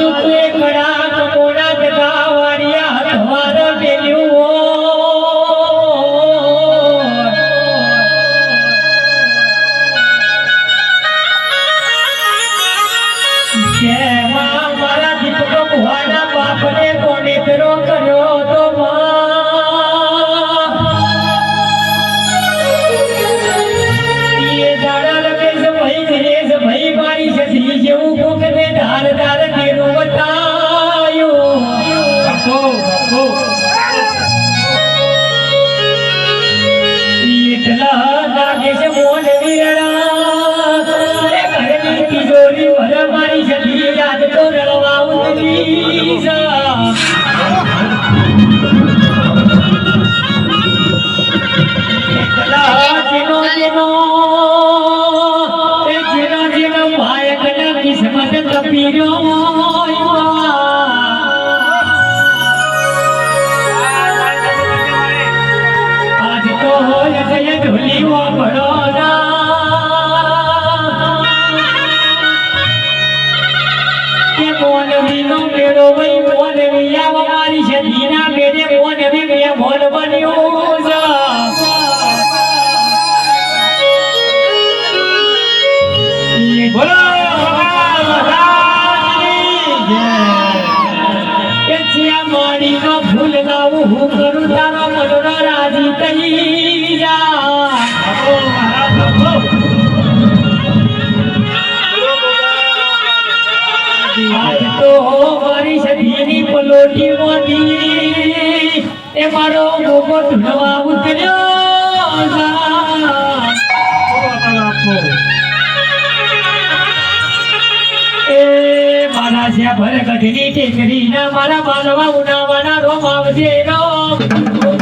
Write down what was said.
पे खड़ा કે મોનવી નો મેળો ભાઈ મોનવી આ અમારી છે દીના મેળે મોનવી હું કરું તારો મનોરા રાજી તહી તો હો મારી સદીની પલોટી મોતી એ મારો મોકો ધૂળવા ઉતર્યો એ મારા છે ભર કઢની ટેકરી ના મારા બાલવા ઉનાવાના રોમ આવજે રોમ.